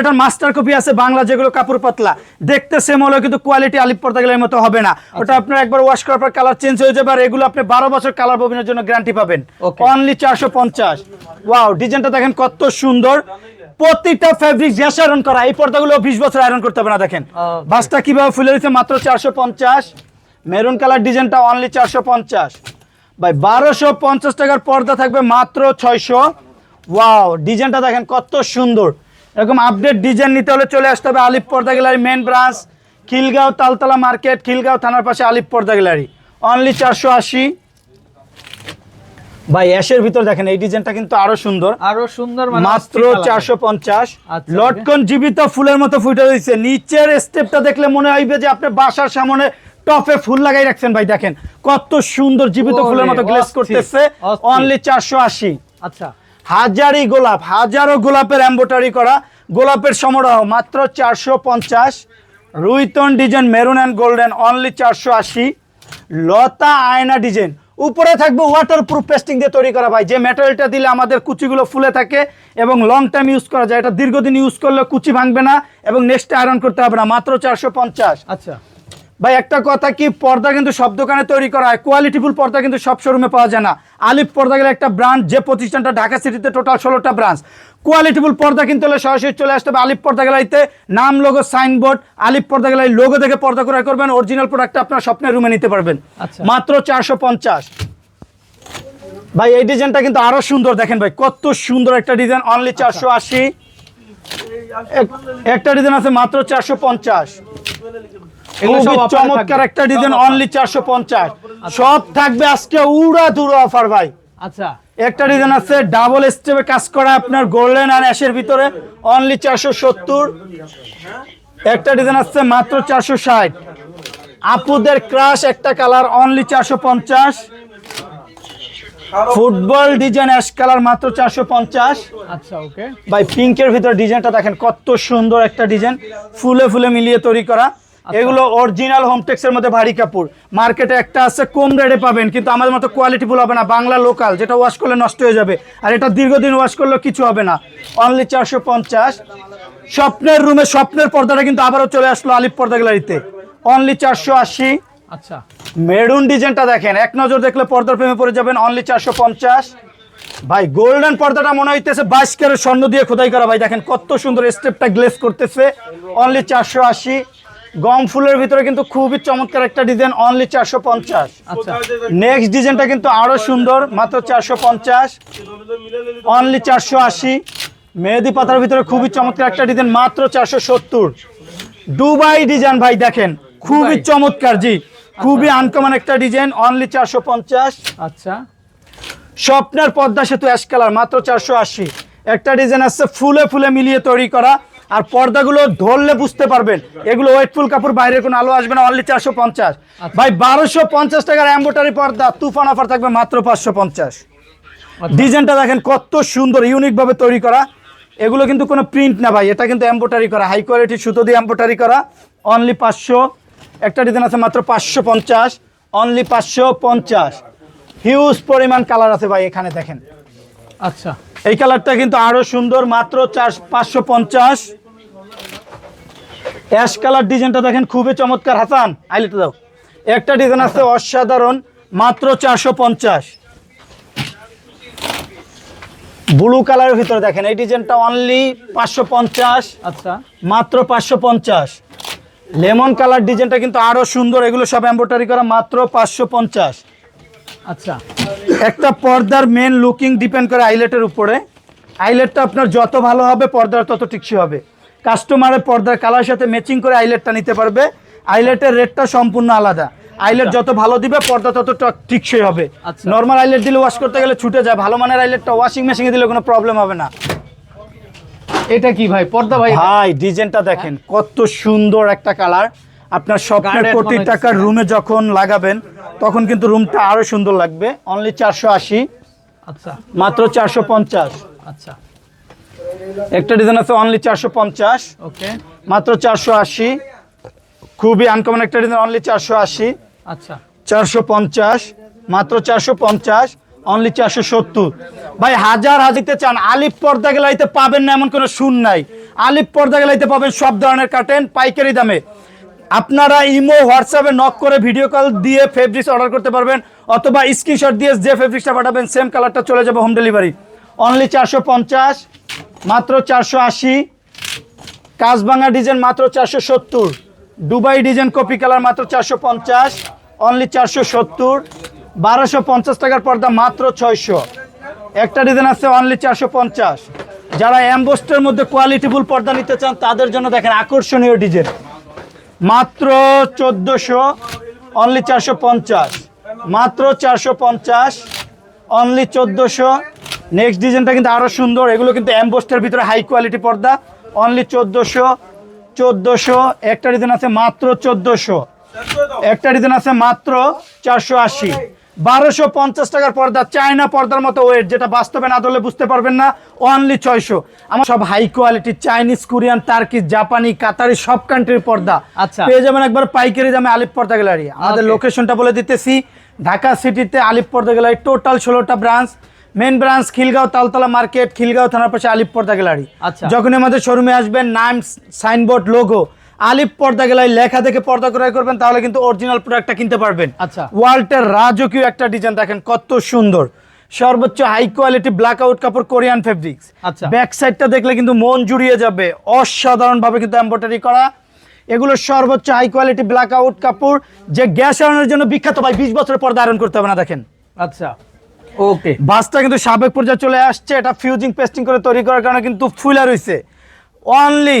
এটার master copy আছে বাংলা যেগুলো কাপড় পাতলা। দেখতে সেম হলেও কিন্তু কোয়ালিটি আলিপ পর্দা গেলের মতো হবে না। আচ্ছা। ওটা আপনার একবার ওয়াশ করার পর কালার চেঞ্জ হয়ে যাবে আর এগুলো আপনি বারো বছর কালার ববিনের জন্য গ্যারান্টি পাবেন. অনলি চারশো পঞ্চাশ। ওয়াও ডিজাইনটা দেখেন কত সুন্দর। প্রত্যেকটা ফেব্রিক জ্যাস আয়রন করা এই পর্দাগুলো বিশ বছর আয়রন করতে হবে না দেখেন. বাসটা কীভাবে ফুলে দিচ্ছে মাত্র চারশো পঞ্চাশ। মেরুন কালার ডিজাইনটা অনলি চারশো পঞ্চাশ। ভাই বারোশো পঞ্চাশ টাকার পর্দা থাকবে মাত্র ছয়শো। ওয়াও ডিজাইনটা দেখেন কত সুন্দর। এরকম আপডেট ডিজাইন নিতে হলে চলে আসতে হবে Alip Porda gallery main branch Khilgaon Taltala market Khilgaon থানার পাশে আলিপ পর্দা গ্যালারি। অনলি চারশো আশি। ভাই অ্যাশের ভিতর দেখেন এই ডিজাইনটা কিন্তু আরও সুন্দর। আরও সুন্দর মানে মাত্র চারশো পঞ্চাশ। আচ্ছা, লটকন জীবিত ফুলের মতো ফুটে রয়েছে। নিচের স্টেপটা দেখলে মনে হইবে যে আপনি বাসার সামনে টপে ফুল লাগাই রাখছেন ভাই দেখেন। কত সুন্দর জীবিত ফুলের মতো গ্লেস করতেছে। অনলি চারশো আশি। আচ্ছা। হাজারি গোলাপ, হাজারো গোলাপের এম্বোটারি করা। গোলাপের সমারোহ মাত্র চারশো পঞ্চাশ। রুইতন design maroon and golden only চারশো আশি। লতা আয়না ডিজাইন উপরে থাকবে ওয়াটার প্রুফ পেস্টিং দিয়ে তৈরি করা ভাই। যে ম্যাটেরিয়ালটা দিলে আমাদের কুচিগুলো ফুলে থাকে এবং লং টাইম ইউজ করা যায়। এটা দীর্ঘদিন ইউজ করলে কুচি ভাঙবে না এবং নেক্সট আয়রন করতে হবে না। মাত্র চারশো পঞ্চাশ। আচ্ছা। ভাই একটা কথা কি পর্দা কিন্তু সব দোকানে তৈরি করা হয়। কোয়ালিটিফুল পর্দা কিন্তু সব শোরুমে পাওয়া যায় না। আলিফ পর্দা গেলে একটা ব্রাঞ্চ যে প্রতিষ্ঠানটা ঢাকা সিটিতে টোটাল ষোলোটা ব্রাঞ্চ। কোয়ালিটিফুল পর্দা কিনতে হলে সরাসরি চলে আসতে হবে আলিফ পর্দা গেলাইতে নাম লোগো সাইনবোর্ড আলিফ পর্দা গেলাই লোগো দেখে পর্দা ক্রয় করবেন। অরিজিনাল প্রোডাক্টটা আপনার স্বপ্নের রুমে নিতে পারবেন। আচ্ছা। মাত্র চারশো পঞ্চাশ। ভাই এই ডিজাইনটা কিন্তু আরও সুন্দর। দেখেন ভাই কত সুন্দর একটা ডিজাইন অনলি চারশো আশি। একটা ডিজাইন আছে মাত্র চারশো পঞ্চাশ। খুবই চমৎকার একটা ডিজাইন অনলি চারশো পঞ্চাশ। সব থাকবে আজকে উড়া দুরো অফার ভাই। আচ্ছা। একটা ডিজাইন আছে ডাবল স্টেপে কাজ করা আপনার গোল্ডেন আর অ্যাশের ভিতরে অনলি চারশো সত্তর। একটা ডিজাইন আছে মাত্র চারশো ষাট। আপুদের ক্রাশ একটা কালার অনলি চারশো পঞ্চাশ। ফুটবল ডিজাইন অ্যাশ কালার মাত্র চারশো পঞ্চাশ। আচ্ছা ওকে ভাই পিঙ্কের ভিতর ডিজাইনটা দেখেন কত সুন্দর একটা ডিজাইন ফুলে ফুলে মিলিয়ে তৈরি করা। এগুলো অরিজিনাল হোমটেক্সের মধ্যে ভারী কাপড়। মার্কেটে একটা আছে কম রেটে পাবেন কিন্তু আমাদের মতো কোয়ালিটিফুল হবে না। বাংলা লোকাল যেটা ওয়াশ করলে নষ্ট হয়ে যাবে। আর এটা দীর্ঘদিন ওয়াশ করলেও কিছু হবে না। অনলি চারশো পঞ্চাশ। স্বপ্নের রুমে স্বপ্নের পর্দাটা কিন্তু আবারও চলে আসলো আলিপ পর্দা গ্যালারিতে অনলি চারশো আশি। আচ্ছা। মেরুন ডিজাইনটা দেখেন এক নজর দেখলে পর্দার প্রেমে পড়ে যাবেন অনলি চারশো পঞ্চাশ। ভাই গোল্ডেন পর্দাটা মনে হইতেছে বাইশ ক্যারেট স্বর্ণ দিয়ে খোদাই করা। ভাই দেখেন কত সুন্দর স্টেপটা গ্লেস করতেছে। অনলি চারশো আশি। গম ফুলের ভিতরে কিন্তু খুবই চমৎকার একটা ডিজাইন অনলি চারশো পঞ্চাশ। আচ্ছা। নেক্সট ডিজাইনটা কিন্তু আরও সুন্দর মাত্র চারশো পঞ্চাশ। অনলি চারশো আশি। মেহেদি পাতার ভিতরে খুবই চমৎকার একটা ডিজাইন মাত্র চারশো সত্তর। দুবাই ডিজাইন ভাই দেখেন খুবই চমৎকার জি। খুবই আনকমন একটা ডিজাইন অনলি চারশো পঞ্চাশ। আচ্ছা। স্বপ্নের পদ্মা সেতু অ্যাশ কালার মাত্র চারশো আশি। একটা ডিজাইন আছে ফুলে ফুলে মিলিয়ে তৈরি করা আর পর্দাগুলো ধরলে বুঝতে পারবেন। এগুলো ওয়েটফুল কাপড় বাইরে কোনো আলো আসবে না অনলি চারশো পঞ্চাশ। ভাই বারোশো পঞ্চাশ টাকার এম্বোটারি পর্দা তুফান অফার থাকবে মাত্র পাঁচশো পঞ্চাশ। আচ্ছা। ডিজাইনটা দেখেন কত সুন্দর ইউনিক ভাবে তৈরি করা। এগুলো কিন্তু কোনো প্রিন্ট না ভাই এটা কিন্তু এম্বোটারি করা। হাই কোয়ালিটির সুতো দিয়ে এম্বোটারি করা অনলি পাঁচশো। একটা ডিজাইন আছে মাত্র পাঁচশো পঞ্চাশ অনলি পাঁচশো পঞ্চাশ। হিউজ পরিমাণ কালার আছে ভাই এখানে দেখেন। আচ্ছা। এই কালারটা কিন্তু আরও সুন্দর মাত্র চার পাঁচশো পঞ্চাশ। অ্যাশ কালার ডিজাইনটা দেখেন খুবই চমৎকার। হাসান আইলিটা দাও। একটা ডিজাইন আছে অসাধারণ মাত্র চারশো পঞ্চাশ। ব্লু কালারের ভিতরে দেখেন এই ডিজাইনটা অনলি পাঁচশো পঞ্চাশ। আচ্ছা। মাত্র পাঁচশো পঞ্চাশ। লেমন কালার ডিজাইনটা কিন্তু আরও সুন্দর এগুলো সব এম্বোটারি করা মাত্র পাঁচশো পঞ্চাশ। আচ্ছা। একটা পর্দার মেন লুকিং ডিপেন্ড করে আইলেটের উপরে। আইলেটটা আপনার যত ভালো হবে পর্দার তত টিকসই হবে। কাস্টমারের পর্দার কালার সাথে ম্যাচিং করে আইলেটটা নিতে পারবে। আইলেটের রেটটা সম্পূর্ণ আলাদা। আইলেট যত ভালো দিবে পর্দা তত টিকসই হবে। আচ্ছা। নর্মাল আইলেট দিলে ওয়াশ করতে গেলে ছুটে যায়। ভালো মানের আইলেটটা ওয়াশিং মেশিনে দিলে কোনো প্রবলেম হবে না। এটা কি ভাই? পর্দা ভাই? ভাই ডিজাইনটা দেখেন কত সুন্দর একটা কালার আপনার স্বপ্নের কোটি টাকার রুমে যখন লাগাবেন তখন কিন্তু রুমটা আরও সুন্দর লাগবে। অনলি চারশো আশি। আচ্ছা। মাত্র চারশো পঞ্চাশ। আচ্ছা। একটা ডিজাইন আছে অনলি চারশো পঞ্চাশ। ওকে মাত্র চারশো আশি। খুবই আনকমন একটা ডিজাইন অনলি চারশো আশি। আচ্ছা। চারশো পঞ্চাশ। মাত্র চারশো পঞ্চাশ। অনলি চারশো সত্তর। ভাই হাজার হাজিতে চান। আলিপ পর্দা গেলাইতে পাবেন না এমন কোনো শুন নাই। আলিপ পর্দা গেলাইতে পাবেন সব ধরনের কাটেন পাইকারি দামে। আপনারা ইমো হোয়াটসঅ্যাপে নক করে ভিডিও কল দিয়ে ফেব্রিক্স অর্ডার করতে পারবেন, অথবা স্ক্রিনশট দিয়ে যে ফেব্রিক্সটা পাঠাবেন সেম কালারটা চলে যাবে হোম ডেলিভারি অনলি চারশো পঞ্চাশ, মাত্র চারশো আশি। কাজভাঙা ডিজাইন মাত্র চারশো সত্তর। দুবাই ডিজাইন কপি কালার মাত্র চারশো পঞ্চাশ। অনলি চারশো সত্তর। বারোশো পঞ্চাশ টাকার পর্দা মাত্র ছয়শো। একটা ডিজাইন আছে অনলি চারশো পঞ্চাশ। যারা অ্যাম্বোস্টের মধ্যে কোয়ালিটিফুল পর্দা নিতে চান, তাদের জন্য দেখেন আকর্ষণীয় ডিজাইন মাত্র চোদ্দোশো অনলি চারশো পঞ্চাশ। মাত্র চারশো পঞ্চাশ অনলি চোদ্দোশো। নেক্সট ডিজাইনটা কিন্তু আরও সুন্দর। এগুলো কিন্তু অ্যাম্বোস্টের ভিতরে হাই কোয়ালিটি পর্দা। অনলি চোদ্দোশো চোদ্দোশো। একটা ডিজাইন আছে মাত্র চোদ্দোশো। একটা ডিজাইন আছে মাত্র চারশো আশি। বারোশো পঞ্চাশ টাকার পর্দা চায়না পর্দার মতো ওয়েট যেটা বাস্তবে না ধরলে বুঝতে পারবেন না অনলি ছয়শো। আমার সব high quality Chinese Korean Turkey জাপানি কাতারি সব কান্ট্রির পর্দা। আচ্ছা। পেয়ে যাবেন একবার পাইকারি দামে আলিপ পর্দা গ্যালারি আমাদের লোকেশনটা বলে দিতেছি ঢাকা সিটিতে আলিপ পর্দা গ্যালারি টোটাল ষোলোটা branch main branch Khilgaon Taltala market Khilgaon থানার পাশে আলিপ পর্দা গ্যালারি আচ্ছা। যখন আমাদের শোরুমে আসবেন নাম সাইনবোর্ড লোগো আলিপ পর্দা গ্যালারি লেখা দেখে পর্দা ক্রয় করবেন তাহলে কিন্তু অরিজিনাল প্রোডাক্টটা কিনতে পারবেন। আচ্ছা। ওয়াল্টের রাজকীয় একটা ডিজাইন দেখেন কত সুন্দর। সর্বোচ্চ হাই কোয়ালিটি ব্ল্যাক আউট কাপড় কোরিয়ান ফেব্রিক্স আচ্ছা। ব্যাক সাইডটা দেখলে কিন্তু মন জুড়িয়ে যাবে। অসাধারণ ভাবে কিন্তু এমব্রয়ডারি করা। এগুলো সর্বোচ্চ হাই কোয়ালিটি ব্ল্যাক আউট কাপড়। যে গ্যাস আয়রনের জন্য বিখ্যাত ভাই বিশ বছরের পর্দা আয়রন করতে হবে না দেখেন। আচ্ছা ওকে বাসটা কিন্তু সাবেক পর্যায়ে চলে আসছে। এটা ফিউজিং পেস্টিং করে তৈরি করার কারণে কিন্তু ফুলা রয়েছে। অনলি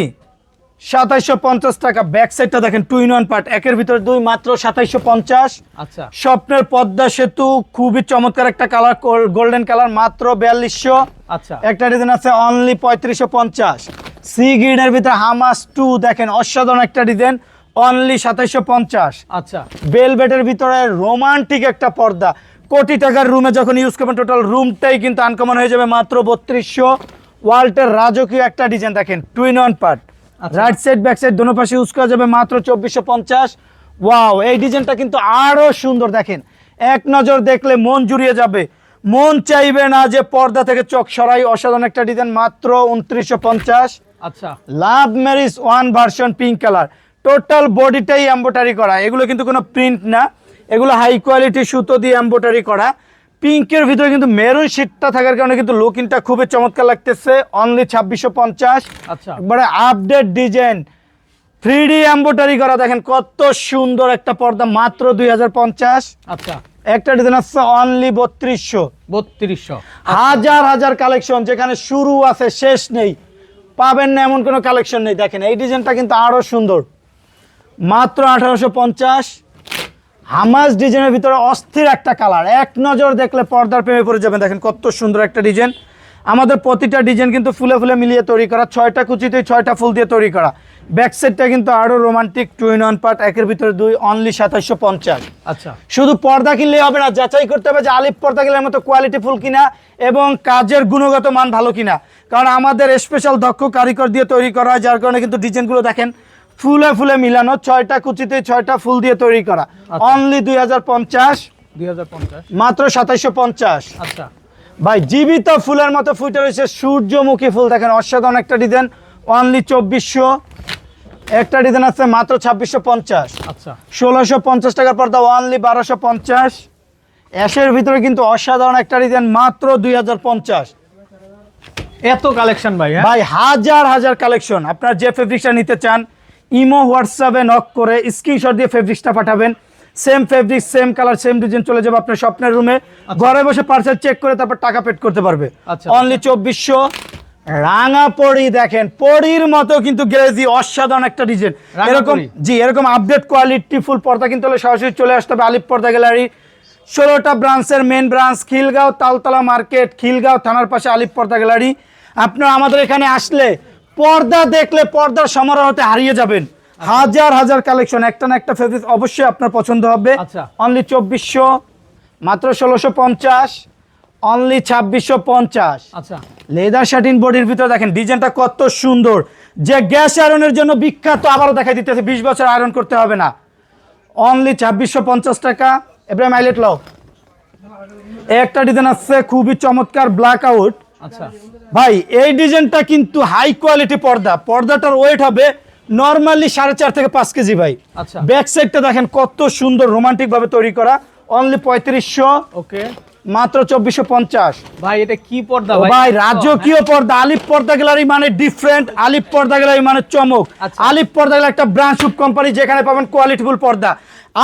সাতাইশশো পঞ্চাশ টাকা ব্যাক সাইডটা দেখেন টু ইন ওয়ান পার্ট একের ভিতরে দুই মাত্র সাতাইশশো পঞ্চাশ। আচ্ছা। স্বপ্নের পদ্মা সেতু খুবই চমৎকার একটা কালার গোল্ডেন কালার মাত্র বিয়াল্লিশশো। আচ্ছা। একটা ডিজাইন আছে অনলি পঁয়ত্রিশশো পঞ্চাশ। সি গ্রিনের ভিতরে হামাস টু দেখেন অসাধারণ একটা ডিজাইন অনলি সাতাইশশো পঞ্চাশ। আচ্ছা। বেলভেটের ভিতরে রোমান্টিক একটা পর্দা। কোটি টাকার রুমে যখন ইউজ করবেন টোটাল রুমটাই কিন্তু আনকমন হয়ে যাবে মাত্র বত্রিশশো। ওয়াল্টের রাজকীয় একটা ডিজাইন দেখেন twin one part. Right side back side দোনো পাশে ইউজ করা যাবে মাত্র চব্বিশশো পঞ্চাশ। ওয়াও এই ডিজাইনটা কিন্তু আরও সুন্দর দেখেন। এক নজর দেখলে মন জুড়িয়ে যাবে। মন চাইবে না যে পর্দা থেকে চোখ সরাই। অসাধারণ একটা ডিজাইন মাত্র উনত্রিশশো পঞ্চাশ। আচ্ছা। Love marriage one version pink colour total বডিটাই embroidery করা। এগুলো কিন্তু কোনো প্রিন্ট না। এগুলো হাই কোয়ালিটি সুতো দিয়ে এম্বোটারি করা। পিঙ্কের ভিতরে কিন্তু মেরুন শীটটা থাকার কারণে কিন্তু লুকিংটা খুবই চমৎকার লাগতেছে। অনলি ছাব্বিশশো পঞ্চাশ। আচ্ছা। একবারে update design three D embroidery করা দেখেন কত সুন্দর একটা পর্দা মাত্র দুই হাজার পঞ্চাশ। আচ্ছা। একটা ডিজাইন আছে অনলি বত্রিশশো। বত্রিশশো। হাজার হাজার কালেকশন যেখানে শুরু আছে শেষ নেই। পাবেন না এমন কোনো কালেকশন নেই। দেখেন এই ডিজাইনটা কিন্তু আরও সুন্দর। মাত্র আঠারোশো পঞ্চাশ। হামাস ডিজাইনের ভিতরে অস্থির একটা কালার। এক নজর দেখলে পর্দার প্রেমে পড়ে যাবেন। দেখেন কত সুন্দর একটা ডিজাইন। আমাদের প্রতিটা ডিজাইন কিন্তু ফুলে ফুলে মিলিয়ে তৈরি করা। ছয়টা কুচিতে ছয়টা ফুল দিয়ে তৈরি করা। ব্যাক সাইডটা কিন্তু আরও romantic two in one part একের ভিতরে দুই অনলি সাতাশশো পঞ্চাশ। আচ্ছা। শুধু পর্দা কিনলেই হবে না যাচাই করতে হবে যে আলিপ পর্দা কিনলে মতো কোয়ালিটি ফুল কিনা এবং কাজের গুণগত মান ভালো কিনা। কারণ আমাদের স্পেশাল দক্ষ কারিগর দিয়ে তৈরি করা হয় যার কারণে কিন্তু ডিজাইনগুলো দেখেন ফুলে ফুলে মিলানো ছয়টা কুচিতে ছয়টা ফুল দিয়ে তৈরি করা। অনলি দুই হাজার পঞ্চাশ। দুই হাজার পঞ্চাশ। মাত্র সাতাইশশো পঞ্চাশ। আচ্ছা। ভাই জীবিত ফুলের মতো ফুটে রয়েছে সূর্যমুখী ফুল। দেখেন অসাধারণ একটা ডিজাইন। অনলি চব্বিশশো। একটা ডিজাইন আছে মাত্র ছাব্বিশশো পঞ্চাশ। আচ্ছা। ষোলোশো পঞ্চাশ টাকার পর্দা অনলি বারোশো পঞ্চাশ। অ্যাশের ভিতরে কিন্তু অসাধারণ একটা ডিজাইন মাত্র দুই হাজার পঞ্চাশ। এত কালেকশন ভাই হ্যাঁ? ভাই হাজার হাজার কালেকশন। আপনার যে ফেব্রিক্সটা নিতে চান ইমো হোয়াটসঅ্যাপে নক করে স্ক্রিনশট দিয়ে ফেব্রিক্সটা পাঠাবেন। Same fabric same colour same design চলে যাবে আপনার স্বপ্নের রুমে ঘরে বসে পার্সেল চেক করে তারপর টাকা পেড করতে পারবে। আচ্ছা। অনলি চব্বিশশো। রাঙা পরি দেখেন পরির মতো কিন্তু গ্রেজি অসাধারণ একটা ডিজাইন এরকম জি এরকম আপডেট কোয়ালিটি ফুল পর্দা কিন্তু সরাসরি চলে আসতে হবে আলিপ পর্দা গ্যালারি ষোলোটা ব্রাঞ্চের main branch Khilgaon Taltala market Khilgaon থানার পাশে আলিপ পর্দা গ্যালারি আপনারা আমাদের এখানে আসলে পর্দা দেখলে পর্দার সমারোহতে হারিয়ে যাবেন। হাজার হাজার কালেকশন একটা না একটা ফেব্রিক অবশ্যই আপনার পছন্দ হবে। আচ্ছা। অনলি চব্বিশশো মাত্র ষোলোশো পঞ্চাশ অনলি ছাব্বিশশো পঞ্চাশ। আচ্ছা। লেদার শার্টিন বডির ভিতরে দেখেন ডিজাইনটা কত সুন্দর। যে গ্যাস আয়রনের জন্য বিখ্যাত আবারও দেখা দিতেছে বিশ বছর আয়রন করতে হবে না। অনলি ছাব্বিশশো পঞ্চাশ টাকা। এবারে মাইলেট লও একটা ডিজাইন আছে খুবই চমৎকার ব্ল্যাক আউট আচ্ছা ভাই এই ডিজাইনটা কিন্তু হাই কোয়ালিটি পর্দা। পর্দাটার ওয়েট হবে নর্মালি সাড়ে চার থেকে পাঁচ কেজি ভাই। আচ্ছা। ব্যাক সাইডটা দেখেন কত সুন্দর রোমান্টিক ভাবে তৈরি করা। অনলি পঁয়ত্রিশশো ওকে মাত্র চব্বিশশো পঞ্চাশ। ভাই এটা কি পর্দা ভাই? রাজকীয় পর্দা। আলিপ পর্দা গ্যালারি মানে ডিফারেন্ট আলিপ পর্দা গ্যালারি মানে চমক। আচ্ছা। আলিপ পর্দা একটা ব্রাঞ্চ কোম্পানি যেখানে পাবেন কোয়ালিটিফুল পর্দা।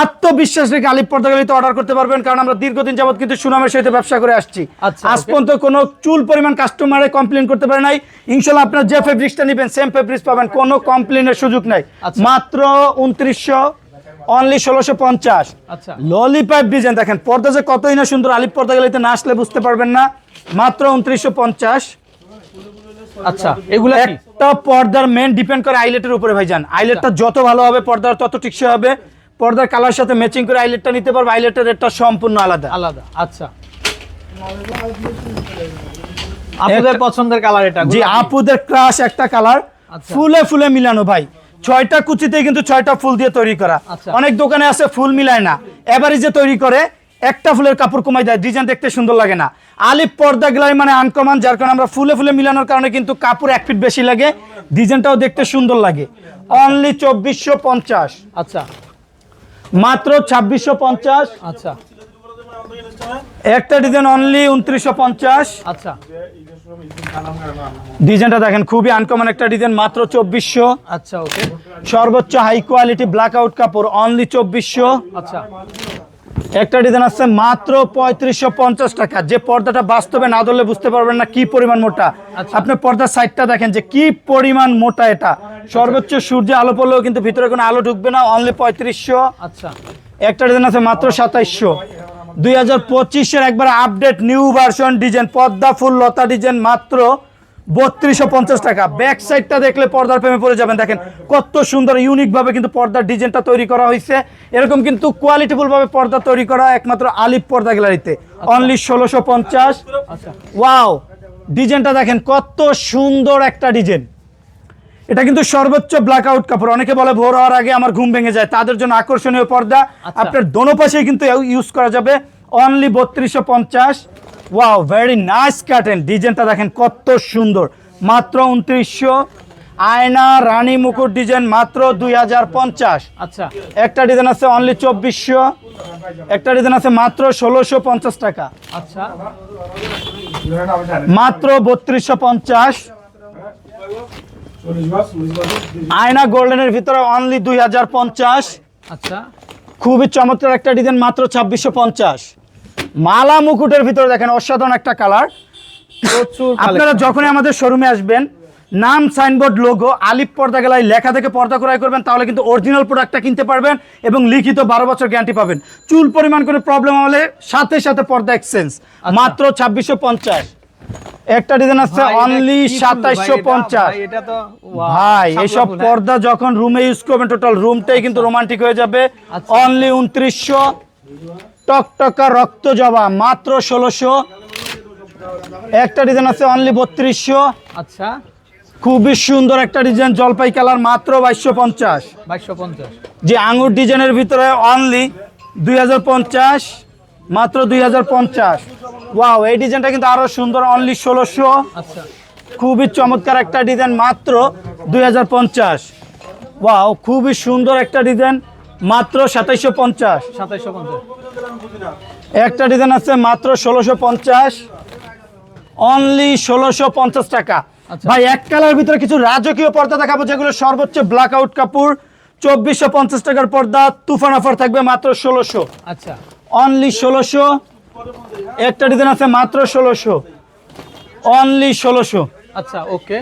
আত্মবিশ্বাস রেখে আলিপ পর্দা গ্যালারিতে অর্ডার করতে পারবেন কারণ আমরা দীর্ঘদিন যাবত কিন্তু সুনামের সহিত ব্যবসা করে আসছি। আচ্ছা, আজ পর্যন্ত কোনো চুল পরিমাণ কাস্টমারে কমপ্লেন করতে পারে নাই। ইনশাল্লাহ আপনার যে ফেব্রিক্সটা নেবেন সেম ফেব্রিক্স পাবেন কোনো কমপ্লেনের সুযোগ নাই। আচ্ছা। মাত্র উনত্রিশশো অনলি ষোলোশো পঞ্চাশ। আচ্ছা। ললিপাইপ ডিজাইন দেখেন পর্দা যে কতই না সুন্দর আলিপ পর্দা গেলে না আসলে বুঝতে পারবেন না। মাত্র উনত্রিশশো পঞ্চাশ। আচ্ছা এগুলো একটা পর্দার মেন ডিপেন্ড করে আইলেটের উপরে ভাইজান। আইলেটটা যত ভালো হবে পর্দার তত টিকসই হবে। পর্দার কালার সাথে ম্যাচিং করে আইলেটটা নিতে পারবে আইলেটের রেটটা সম্পূর্ণ আলাদা। আলাদা আচ্ছা। আপনাদের পছন্দের কালার এটা জি আপুদের ক্রাশ একটা কালার। আচ্ছা। ফুলে ফুলে মিলানো ভাই। ছয়টা কুচিতে কিন্তু ছয়টা ফুল দিয়ে তৈরি করা। আচ্ছা। অনেক দোকানে আছে ফুল মিলায় না। এবারে যে তৈরি করে একটা ফুলের কাপড় কমাই দেয় ডিজাইন দেখতে সুন্দর লাগে না। আলিপ পর্দা গ্লাই মানে আনকমান যার কারণে আমরা ফুলে ফুলে মিলানোর কারণে কিন্তু কাপড় এক ফিট বেশি লাগে। ডিজাইনটাও দেখতে সুন্দর লাগে। অনলি চব্বিশশো পঞ্চাশ। আচ্ছা। মাত্র ছাব্বিশশো পঞ্চাশ। আচ্ছা। একটা ডিজাইন অনলি উনত্রিশশো পঞ্চাশ। আচ্ছা। ডিজাইনটা দেখেন খুবই আনকমন একটা ডিজাইন মাত্র চব্বিশশো। আচ্ছা ওকে সর্বোচ্চ হাই কোয়ালিটি ব্ল্যাক আউট কাপড় অনলি চব্বিশশো। আচ্ছা। একটা ডিজাইন আছে মাত্র পঁয়ত্রিশশো পঞ্চাশ টাকা। যে পর্দাটা বাস্তবে না ধরলে বুঝতে পারবেন না কি পরিমাণ মোটা। আচ্ছা। আপনি পর্দার সাইডটা দেখেন যে কি পরিমাণ মোটা এটা। সর্বোচ্চ সূর্যে আলো পড়লেও কিন্তু ভিতরে কোনো আলো ঢুকবে না অনলি পঁয়ত্রিশশো। আচ্ছা। একটা ডিজাইন আছে মাত্র সাতাইশশো। দুই হাজার পঁচিশের একবার আপডেট নিউ ভার্সন ডিজাইন পদ্মা ফুল লতা ডিজাইন মাত্র বত্রিশশো পঞ্চাশ টাকা। ব্যাক সাইডটা দেখলে পর্দার প্রেমে পড়ে যাবেন। দেখেন কত সুন্দর ইউনিক ভাবে কিন্তু পর্দার ডিজাইনটা তৈরি করা হয়েছে। এরকম কিন্তু কোয়ালিটিফুলভাবে পর্দা তৈরি করা একমাত্র পর্দা গ্যালারিতে। অনলি ষোলোশো পঞ্চাশ। ওয়াও ডিজাইনটা দেখেন কত সুন্দর একটা ডিজাইন এটা কিন্তু সর্বোচ্চ ব্ল্যাক আউট কাপড়। অনেকে বলে ভোর হওয়ার আগে আমার ঘুম ভেঙে যায়। তাদের জন্য আকর্ষণীয় পর্দা। আচ্ছা। আপনার দোনো পাশেই কিন্তু ইউজ করা যাবে। অনলি বত্রিশশো পঞ্চাশ। ওয়াও ভেরি নাইস কাটেন ডিজাইনটা দেখেন কত সুন্দর। মাত্র উনত্রিশশো। আয়না রানী মুকুট ডিজাইন মাত্র দুই হাজার পঞ্চাশ। আচ্ছা। একটা ডিজাইন আছে অনলি চব্বিশশো। একটা ডিজাইন আছে মাত্র ষোলোশো পঞ্চাশ টাকা। আচ্ছা। মাত্র বত্রিশশো পঞ্চাশ। আয়না গোল্ডেনের ভিতরে অনলি দুই হাজার পঞ্চাশ। আচ্ছা। খুবই চমৎকার একটা ডিজাইন মাত্র ছাব্বিশশো পঞ্চাশ। মালা মুকুটের ভিতরে দেখেন অসাধারণ একটা কালার। আপনারা। যখনই আমাদের শোরুমে আসবেন নাম সাইনবোর্ড লোগো আলিপ পর্দা গেলায় লেখা থেকে পর্দা ক্রয় করবেন তাহলে কিন্তু অরিজিনাল প্রোডাক্টটা কিনতে পারবেন এবং লিখিত বারো বছর গ্যারান্টি পাবেন। চুল পরিমাণ কোনো প্রবলেম হলে সাথে সাথে পর্দা এক্সচেঞ্জ মাত্র ছাব্বিশশো পঞ্চাশ। একটা ডিজাইন আছে অনলি সাতাইশশো পঞ্চাশ। ভাই, হ্যাঁ? পর্দা যখন রুমে ইউজ করবেন টোটাল রুমটাই কিন্তু রোমান্টিক হয়ে যাবে। আচ্ছা। অনলি উনত্রিশশো। টকটকা রক্ত জবা মাত্র ষোলোশো। একটা ডিজাইন আছে অনলি বত্রিশশো। আচ্ছা। খুবই সুন্দর একটা ডিজাইন জলপাই কালার মাত্র বাইশশো পঞ্চাশ। বাইশশো পঞ্চাশ। যে আঙুর ডিজাইনের ভিতরে অনলি দুই হাজার পঞ্চাশ মাত্র দুই হাজার পঞ্চাশ। ওয়াও এই ডিজাইনটা কিন্তু আরও সুন্দর অনলি ষোলোশো। আচ্ছা। খুবই চমৎকার একটা ডিজাইন মাত্র দুই হাজার পঞ্চাশ। ওয়াও খুবই সুন্দর একটা ডিজাইন মাত্র সাতাইশশো পঞ্চাশ। সাতাইশশো পঞ্চাশ একটা ডিজাইন আছে মাত্র ষোলোশো পঞ্চাশ। অনলি ষোলোশো পঞ্চাশ টাকা। আচ্ছা। ভাই এক কালার ভিতরে কিছু রাজকীয় পর্দা দেখাবো যেগুলো সর্বোচ্চ ব্ল্যাক আউট কাপড় চব্বিশশো পঞ্চাশ টাকার পর্দা তুফান অফার থাকবে মাত্র ষোলোশো। আচ্ছা। অনলি ষোলোশো। একটা ডিজাইন আছে মাত্র ষোলোশো। অনলি ষোলোশো। আচ্ছা ওকে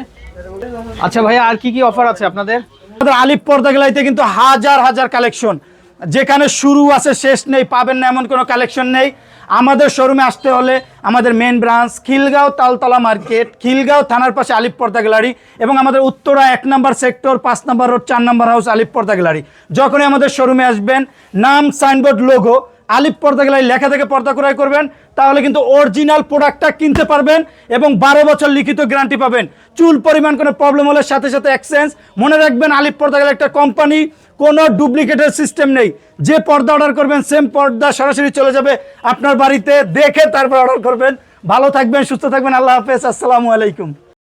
আচ্ছা ভাইয়া আর কি কি অফার আছে আপনাদের? আমাদের আলিপ পর্দা গেলাইতে কিন্তু হাজার হাজার কালেকশন। যেখানে শুরু আছে, শেষ নেই, পাবেন না এমন কোনো কালেকশন নেই। আমাদের শোরুমে আসতে হলে আমাদের main branch Khilgaon Taltala market, Khilgaon থানার পাশে আলিপ পর্দা গ্যালারি এবং আমাদের উত্তরা এক নম্বর সেক্টর, পাঁচ নম্বর রোড, চার নম্বর হাউস আলিপ পর্দা গ্যালারি। যখনই আমাদের শোরুমে আসবেন, নাম সাইনবোর্ড লোগো আলিপ পর্দা গেলে লেখা থেকে পর্দা ক্রয় করবেন, তাহলে কিন্তু অরিজিনাল প্রোডাক্টটা কিনতে পারবেন এবং বারো বছর লিখিত গ্যারান্টি পাবেন। চুল পরিমাণ কোনো প্রবলেম হলে সাথে সাথে এক্সচেঞ্জ মনে রাখবেন আলিপ পর্দা গেলে একটা কোম্পানি কোনো ডুপ্লিকেটের সিস্টেম নেই। যে পর্দা অর্ডার করবেন সেম পর্দা সরাসরি চলে যাবে আপনার বাড়িতে দেখে তারপর অর্ডার করবেন। ভালো থাকবেন, সুস্থ থাকবেন, আল্লাহ হাফেজ, আসসালামু আলাইকুম।